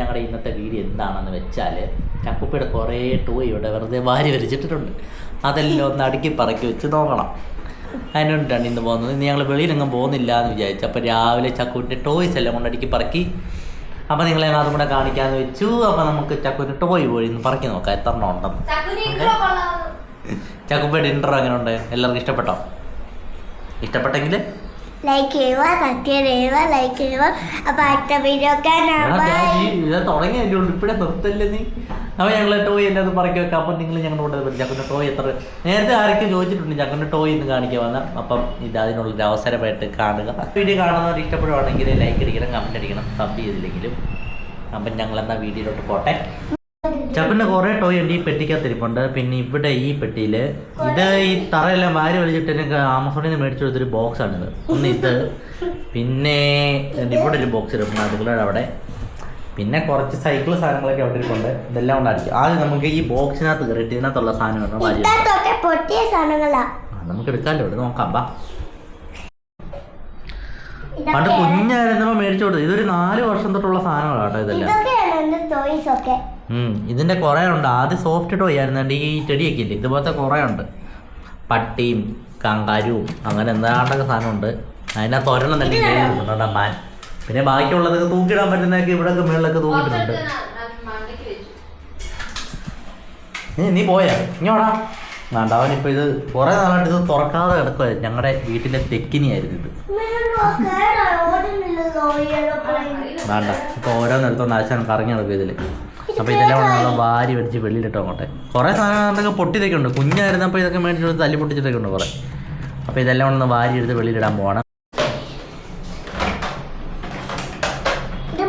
ഞങ്ങളുടെ ഇന്നത്തെ വീഡിയോ എന്താണെന്ന് വെച്ചാൽ കപ്പുപ്പയുടെ കുറേ ടോയ് ഇവിടെ വെറുതെ വാരി വരച്ചിട്ടിട്ടുണ്ട് അതെല്ലാം ഒന്ന് അടുക്കി പറക്കി വെച്ച് നോക്കണം. അതിനുകൊണ്ടാണ് ഇന്ന് പോകുന്നത്. ഇന്ന് ഞങ്ങൾ വെളിയിലെങ്ങും പോകുന്നില്ല എന്ന് വിചാരിച്ചു. അപ്പോൾ രാവിലെ ചക്കുവിന്റെ ടോയ്സ് എല്ലാം കൊണ്ട് അടുക്കി പറക്കി. അപ്പോൾ നിങ്ങളെ അതും കൂടെ കാണിക്കാമെന്ന് വെച്ചു. അപ്പോൾ നമുക്ക് ചക്കുവിന്റെ ടോയ് പോയി ഇന്ന് പറക്കി നോക്കാം. എത്ര എണ്ണം ഉണ്ടെന്ന്. ചക്കുപ്പയുടെ ഇൻട്രോ അങ്ങനെ ഉണ്ട് എല്ലാവർക്കും ഇഷ്ടപ്പെട്ടോ? ഇഷ്ടപ്പെട്ടെങ്കിൽ ലൈക്ക് ചെയ്യുക സബ്സ്ക്രൈബ് ചെയ്യുക ലൈക്ക് ചെയ്യുക. അപ്പൊ അടുത്ത വീഡിയോ തുടങ്ങിയല്ലേ ഇപ്പഴേ നിർത്തല്ലേ നീ? അപ്പോൾ ഞങ്ങൾ ടോയ് എല്ലാം അത് പറക്കി വെക്കാം. അപ്പം നിങ്ങൾ ഞങ്ങളുടെ കൂടെ ഞങ്ങളുടെ ടോയ് എത്ര? നേരത്തെ ആരൊക്കെ ചോദിച്ചിട്ടുണ്ട് ഞങ്ങളുടെ ടോയ് ഇന്ന് കാണിക്കാൻ വന്ന. അപ്പം ഇത് അതിനുള്ളൊരു അവസരമായിട്ട് കാണുക. വീഡിയോ കാണുന്നവർ ഇഷ്ടപ്പെടുവാണെങ്കിൽ ലൈക്ക് അടിക്കണം കമന്റ് അടിക്കണം സബ് ചെയ്തില്ലെങ്കിലും. അപ്പം ഞങ്ങൾ എന്നാൽ വീഡിയോയിലോട്ട് പോട്ടെ. ചപ്പിന്റെ കുറെ ടോയ് ഉണ്ട് ഈ പെട്ടിക്കകത്തിരിപ്പുണ്ട് പിന്നെ ഇവിടെ ഈ പെട്ടിയിൽ ഇത് ഈ തറയെല്ലാം വാരി വലിച്ചിട്ട് എനിക്ക് ആമസോണിൽ നിന്ന് മേടിച്ചു കൊടുത്തൊരു ബോക്സ് ആണിത്. ഒന്ന് ഇത് പിന്നെ ഇവിടെ ഒരു ബോക്സ് ഇരിപ്പുണ്ട് അതുപോലെ അവിടെ. പിന്നെ കുറച്ച് സൈക്കിൾ സാധനങ്ങളൊക്കെ അവിടെ ഇരിപ്പുണ്ട്. ഇതെല്ലാം ഉണ്ടായിരിക്കും ആദ്യം നമുക്ക് ഈ ബോക്സിനകത്ത് കയറിയിട്ട് ഇതിനകത്തുള്ള സാധനം വാരി പൊട്ടിയ സാധനങ്ങളാ. നമുക്ക് എടുക്കാമല്ലോ ഇവിടെ നോക്കാം. ബാ. പണ്ട് കുഞ്ഞായിരുന്നപ്പോ മേടിച്ചു കൊടുത്തത്. ഇതൊരു നാല് വർഷം തൊട്ടുള്ള സാധനങ്ങളാട്ടോ ഇതെല്ലാം. ഇതിന്റെ കുറേ ഉണ്ട്. ആദ്യം സോഫ്റ്റ് ടോയ് ആയിരുന്നു. ഈ ചെടിയൊക്കെ ഇല്ലേ? ഇതുപോലത്തെ കുറേ ഉണ്ട്. പട്ടിയും കങ്കാരുവും അങ്ങനെ എന്താണ്ടൊക്കെ സാധനമുണ്ട്. അതിനകത്ത് ഒരെണ്ണം തന്നെ മാൻ. പിന്നെ ബാക്കിയുള്ളതൊക്കെ തൂക്കിടാൻ പറ്റുന്നതൊക്കെ ഇവിടെയൊക്കെ മുകളിലൊക്കെ തൂക്കിയിട്ടുണ്ട്. നീ നീ പോയാ. ഇങ്ങോടാ വേണ്ട ഇപ്പൊ ഇത് കുറേ നാളായിട്ട് ഇത് തുറക്കാതെ കിടക്കുവായി ഞങ്ങളുടെ വീട്ടിലെ തെക്കിനിയായിരുന്നു ഇത്. വേണ്ട ഇപ്പൊ ഓരോന്നെടുത്തോണ്ട് ആശാൻ കറങ്ങി നടക്കും ഇതിൽ. അപ്പൊ ഇതെല്ലാം നമ്മൾ വാരി മേടിച്ച് വെളിയിലിട്ടോ അങ്ങോട്ടെ. കൊറേ സാധനങ്ങളൊക്കെ പൊട്ടിയതൊക്കെ ഉണ്ട് കുഞ്ഞായിരുന്നപ്പോൾ ഇതൊക്കെ മേടിച്ചിട്ട് തല്ലി പൊട്ടിച്ചിട്ടൊക്കെ ഉണ്ട് കുറേ. അപ്പൊ ഇതെല്ലാം ഒന്ന് വാരി എടുത്ത് വെളിയിലിടാൻ പോകണം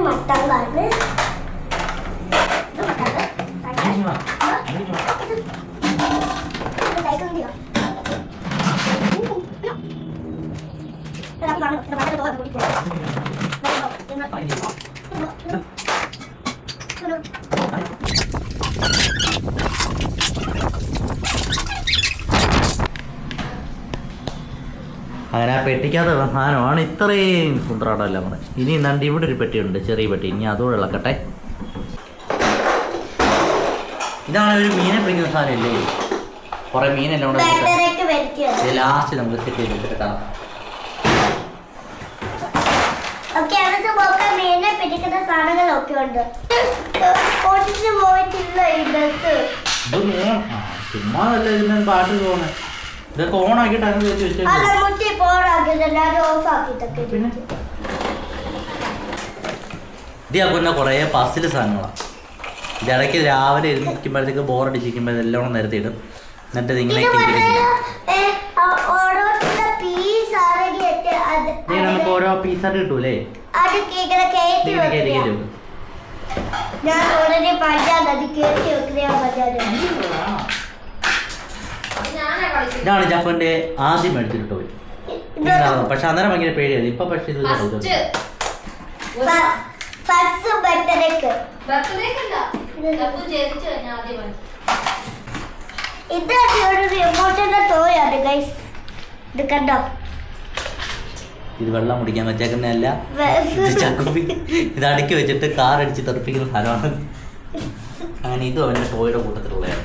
മട്ടൻ കാർഡ് ഇത് മട്ടൻ സൈക്കിൾ ഉണ്ടോ അങ്ങനെ ആ പെട്ടിക്കകത്ത് സാധനമാണ് ഇത്രയും സുന്ദരമായിട്ട് പറഞ്ഞത് ഇനി എന്താണ്ട് ഇവിടെ ഒരു പെട്ടിയുണ്ട് ചെറിയ പെട്ടി. ഇനി അതുകൂടെ ഇളക്കട്ടെ. ഇതാണ് ഒരു മീനെ പിടിക്കുന്ന സാധനമല്ലേ കുറേ മീനെല്ലാം കൂടെ ലാസ്റ്റ് നമുക്ക് സെറ്റ് ചെയ്ത് മീനെ പിടിക്കുന്ന സാധനങ്ങളൊക്കെ ഉണ്ട്. ഓടിച്ച് പോയിട്ടില്ല ഈ ബസ് ഇത് ഓൺ ചുമ്മാ അല്ല ഇതിന് പാട്ട് പോണേ. ഇതൊക്കെ വെച്ചു അല്ല മുട്ടി പോടാക്കിയത് എല്ലാവരും ഓഫ് ആക്കിയിട്ടൊക്കെ പിന്നെ? ഇത് ഞാൻ കൊന്ന കുറേ പസിൽ സാധനങ്ങളാണ് ഇടയ്ക്ക് രാവിലെ ഇരുന്നിരിക്കുമ്പോഴത്തേക്ക് ബോറടിച്ചിരിക്കുമ്പോൾ ഇതെല്ലാം കൂടെ നിരത്തിയിടും എന്നിട്ട് ഇതിങ്ങനെ ഏ, ഓരോരുത്തരുടെ പീസ് ആണെങ്കിൽ അത് നമുക്ക് ഓരോ പീസായിട്ട് കിട്ടൂലേ? അത് കേൾക്കുന്ന കയറ്റി വെക്കുക. ഞാൻ ഓൾറെഡി പഠിച്ചാൽ അത് കയറ്റി വെക്കുന്ന പറ്റാതെ ഇതാണ് ജാഫന്റെ ആദ്യം മേടിച്ചിട്ട് പോയി. പക്ഷെ അന്നേരം ഭയങ്കര പേടിയായിരുന്നു. ഇപ്പൊ പക്ഷെ ഇത് ഫസ്റ്റ് ബർത്ത്ഡേക്ക് ഇത് ഒരു റിമോട്ടിന്റെ തോയാണ് ഗൈസ് ഇത് കണ്ടോ? ഇത് വെള്ളം കുടിക്കാൻ വെച്ചേക്കുന്നതല്ല. ഇത് ചക്കുപ്പി ഇത് അടുക്കി വെച്ചിട്ട് കാർ അടിച്ച് തെറിപ്പിക്കുന്ന സ്ഥലമാണ് അങ്ങനെ ഇതും അവന്റെ ടോയുടെ കൂട്ടത്തിലുള്ളതാണ്.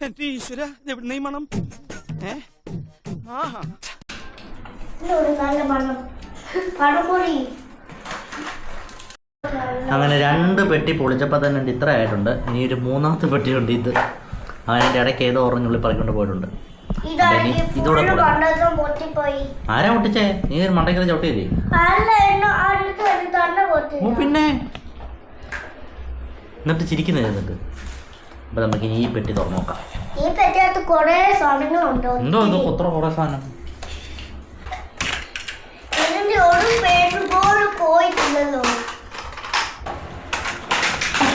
എന്റെ ഈശ്വര എവിടെ ഈ മണം ഏ? ആഹാ. ഒരു നല്ല പണം പണം പൊടി അങ്ങനെ രണ്ട് പെട്ടി പൊളിച്ചപ്പോൾ തന്നെ ഇത്ര ആയിട്ടുണ്ട്. ഇനി ഒരു മൂന്നാമത്തെ പെട്ടിയുണ്ട് ഇത്. അതിന്റെ ഇടയ്ക്ക് ഏതോ ഓറഞ്ചുള്ളി പറിക്കൊണ്ട് പോയിട്ടുണ്ട്. ഇതൂടെ ആരാ പൊട്ടിച്ചേ? നീ ഒരു മണ്ടക്കറി ചവിട്ടിയില്ലേ? ഓ പിന്നെ? എന്നിട്ട് ചിരിക്കുന്നത് എന്നിട്ട് അപ്പൊ നമുക്ക് ഈ പെട്ടി തുറന്നു നോക്കാം. ഈ പറ്റിയകത്ത് കൊറേ സാധനങ്ങളുണ്ടോ? എന്തോ എന്തോ എത്ര കുറെ സാധനം. ഇതിന്റെ ഒരു പേര് പോലും പോയിട്ടില്ലല്ലോ.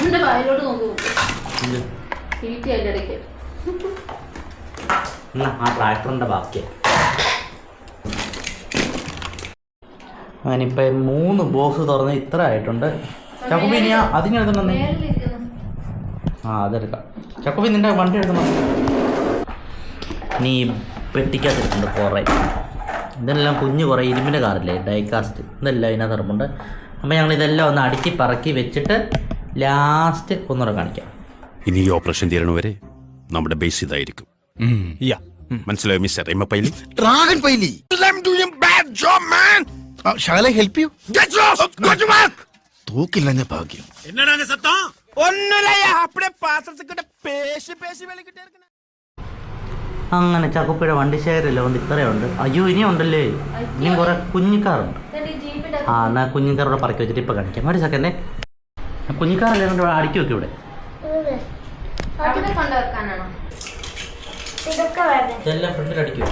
എന്റെ വായിലോട്ട് നോക്കൂ. ഇത് സീറ്റ് അതിന്റെ ഇടയ്ക്ക്. എന്നാ ആ ട്രാക്ടറിന്റെ ബാക്കിയാ. അങ്ങനെ ഇപ്പൊ മൂന്ന് ബോക്സ് തുറന്ന് ഇത്ര ആയിട്ടുണ്ട്. ചക്കുപ്പി ഇനി ആ- അതിനെടുക്കണം നീ മേളിലിരിക്കുന്നു. ആ അതെടുക്കാം. ചക്കുപ്പി നിന്റെ വണ്ടി എടുക്കണം നീ പെട്ടിക്കകത്തിട്ടുണ്ട് കുറേ ഇതെല്ലാം കുഞ്ഞു കുറേ ഇരുമ്പിന്റെ കാറില്ലേ? ഡൈകാസ്റ്റ്. ഇതെല്ലാം ഇതിനകത്ത് ഇറപ്പുണ്ട്. അപ്പോൾ ഞങ്ങൾ ഇതെല്ലാം ഒന്ന് അടുക്കി പറക്കി വെച്ചിട്ട് ലാസ്റ്റ് ഒന്നുകൂടെ കാണിക്കാം. ഇനി ഈ ഓപ്പറേഷൻ തീരണവരെ നമ്മുടെ ബേസ് ഇതായിരിക്കും. മനസ്സിലായോ mister M Paily? Dragon Paily shall help you തൂക്കില്ല ഭാഗ്യം. അങ്ങനെ ചക്കുപ്പുഴ വണ്ടി ശേഖരല്ലോ കൊണ്ട് ഇത്രയുണ്ട് അയ്യോ ഇനിയും ഉണ്ടല്ലേ? ഇനിയും കുറെ കുഞ്ഞിക്കാറുണ്ട്. ആ എന്നാ കുഞ്ഞിക്കാറോടെ പറക്കി വെച്ചിട്ട് ഇപ്പൊ കാണിക്കാം. ഒരു സെക്കൻഡേ കുഞ്ഞിക്കാറല്ലേ കൊണ്ട് അടുക്കി വെക്കും ഇവിടെ. ഇതെല്ലാം ഫ്രണ്ടിൽ അടിക്കും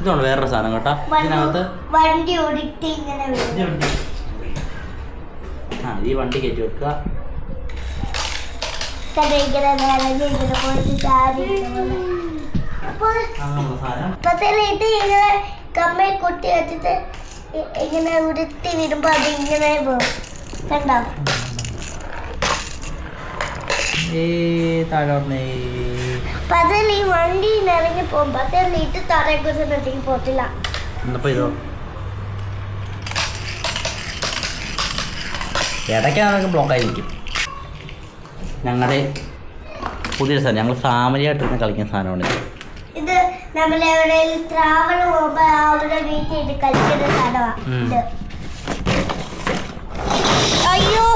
ഇതാണ് വേറൊരു സാധനം കേട്ടോ. ഇതിനകത്ത് വണ്ടി ഓടിട്ട് ഇങ്ങനെ ആ ഈ വണ്ടി കയറ്റി വെക്കുക. കഥ ഇങ്ങനെ ഇങ്ങനെ പോയിട്ട് ചാടി ഇങ്ങനെ. ഇത് കമ്മയിൽ കുട്ടി വെച്ചിട്ട് ഇങ്ങനെ ഉരുത്തി വരുമ്പോ അത് ഇങ്ങനെ പോകും. കണ്ടോ? ഈ ഇറങ്ങി പോകും. പക്ഷേ ഇത് തറയെ കുറിച്ച് പോത്തില്ല ഇടയ്ക്ക് അതൊക്കെ ബ്ലോക്ക് ആയിരിക്കും. ഞങ്ങളുടെ പുതിയൊരു സാധനം ഞങ്ങൾ ഫാമിലിയായിട്ടിരുന്ന് കളിക്കുന്ന സാധനമാണ് ഇത്. ഇത് നമ്മൾ എവിടെയെങ്കിലും ട്രാവൽ അവരുടെ വീട്ടിൽ ഇത് കളിക്കുന്ന സാധനമാണ് അയ്യോ!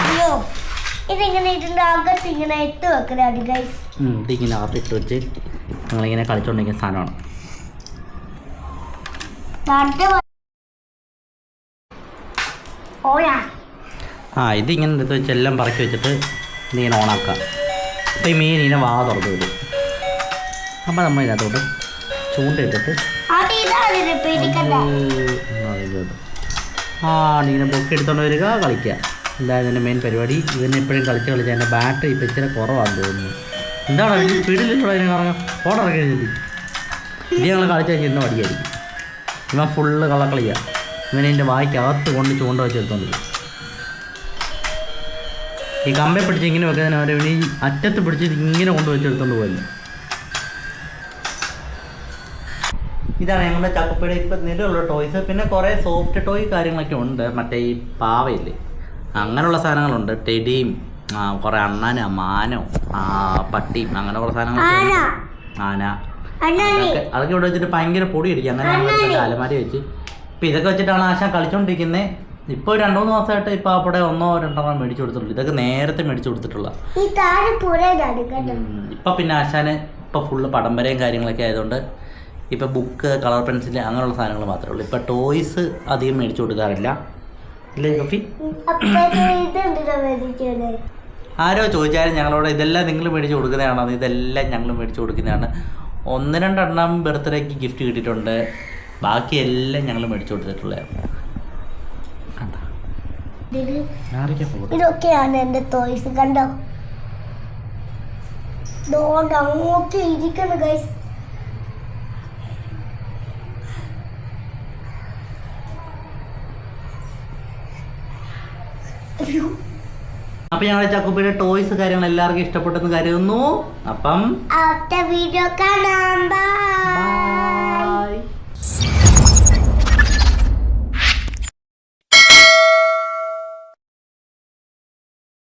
അയ്യോ! ഇതിങ്ങനെ ഇതിന്റെ അകത്ത് ഇങ്ങനെ ഇട്ട് വെക്കലാണ് ഗൈസ് ഉം, ഇതിങ്ങനെ അകത്തിട്ട് വെച്ച് ഞങ്ങളിങ്ങനെ കളിച്ചുകൊണ്ടിരിക്കുന്ന സാധനമാണ്. ഓയാ ആ ഇതിങ്ങനെ എടുത്ത് വെച്ച് എല്ലാം പറക്കി വെച്ചിട്ട് ഇതിങ്ങനെ ഓണാക്കാം അപ്പോൾ ഈ മീൻ ഇങ്ങനെ വാ തുറന്നു വരും അപ്പോൾ നമ്മൾ ഇതിനകത്തോട്ട് ചൂണ്ടയിട്ടിട്ട് ആ ഇങ്ങനെ പൊക്കി എടുത്തോണ്ട് വരിക കളിക്കുക. എന്തായാലും എന്റെ മെയിൻ പരിപാടി. ഇതിനെ എപ്പോഴും കളിച്ച് കളിച്ച് എന്റെ ബാറ്ററി ഇപ്പം ഇച്ചിരി കുറവാണെന്ന് തോന്നുന്നു. എന്താണ് ഇതിന് സ്പീഡിലുള്ള അതിനെ കറങ്ങാം ഓടിറങ്ങി എഴുതി ഇത് ഞങ്ങൾ കളിച്ച് കഴിഞ്ഞ് ഇന്ന് പഠിക്കായിരിക്കും. ഇവൻ ഫുള്ള് കളക്കളിയാണ് ഇവനെ എന്റെ വായിക്കകത്ത് കൊണ്ട് ചൂണ്ട വെച്ചെടുത്തോണ്ട് വരും. ഈ കമ്പെ പിടിച്ച് ഇങ്ങനെ വെക്കാൻ അവരെ ഈ അറ്റത്ത് പിടിച്ച് ഇങ്ങനെ കൊണ്ട് വെച്ചെടുത്തോണ്ട് പോയല്ലോ ഇതാണ് ഞങ്ങളുടെ ചക്കപ്പയുടെ ഇപ്പം നിലവിലുള്ള ടോയ്സ് പിന്നെ കുറേ സോഫ്റ്റ് ടോയ് കാര്യങ്ങളൊക്കെ ഉണ്ട്. മറ്റേ ഈ പാവയില്ലേ? അങ്ങനെയുള്ള സാധനങ്ങളുണ്ട്. ടെഡിയും കുറേ അണ്ണാന മാനോ ആ, പട്ടിയും അങ്ങനെ കുറേ സാധനങ്ങളൊക്കെ ഉണ്ട്. ആന. അണ്ണാനെ. അതൊക്കെ അതൊക്കെ ഇവിടെ വെച്ചിട്ട് ഭയങ്കര പൊടി അടിക്കും. അങ്ങനെ അലമാരി വെച്ച്. ഇപ്പം ഇതൊക്കെ വെച്ചിട്ടാണ് ആശാൻ കളിച്ചോണ്ടിരിക്കുന്നത് ഇപ്പോൾ രണ്ടു മൂന്ന് മാസമായിട്ട് ഇപ്പൊ അവിടെ ഒന്നോ രണ്ടെണ്ണം മേടിച്ചു കൊടുത്തിട്ടുള്ളൂ. ഇതൊക്കെ നേരത്തെ മേടിച്ചു കൊടുത്തിട്ടുള്ള. ഇപ്പൊ ഇപ്പം പിന്നെ ആശാന് ഇപ്പൊ ഫുള്ള് പടംവരയും കാര്യങ്ങളൊക്കെ ആയതുകൊണ്ട് ഇപ്പൊ ബുക്ക് കളർ പെൻസിൽ അങ്ങനെയുള്ള സാധനങ്ങൾ മാത്രമേ ഉള്ളൂ. ഇപ്പൊ ടോയ്സ് അധികം മേടിച്ചു കൊടുക്കാറില്ല. ഇല്ലേ കഫി ആരോ ചോദിച്ചാലും ഞങ്ങളോട് ഇതെല്ലാം നിങ്ങൾ മേടിച്ച് കൊടുക്കുന്നതാണോ ഇതെല്ലാം ഞങ്ങൾ മേടിച്ചു കൊടുക്കുന്നതാണ്. ഒന്ന് രണ്ടെണ്ണം ബർത്ത്ഡേക്ക് ഗിഫ്റ്റ് കിട്ടിയിട്ടുണ്ട്. ബാക്കിയെല്ലാം ഞങ്ങൾ മേടിച്ചു കൊടുത്തിട്ടുള്ളതാണ് കണ്ട ഇതിൽ ആരൊക്കെ ഫോട്ടോ ഇതൊക്കെയാണ് എന്റെ ടോയ്സ് കണ്ടോ? അങ്ങോട്ട് ഇരിക്കുന്നു ഗൈസ് അപ്പൊ ഞങ്ങളുടെ ചക്കുപ്പിയുടെ ടോയ്സ് കാര്യങ്ങൾ എല്ലാവർക്കും ഇഷ്ടപ്പെട്ടെന്ന് കരുതുന്നു. അപ്പം അടുത്ത വീഡിയോ കാണാം.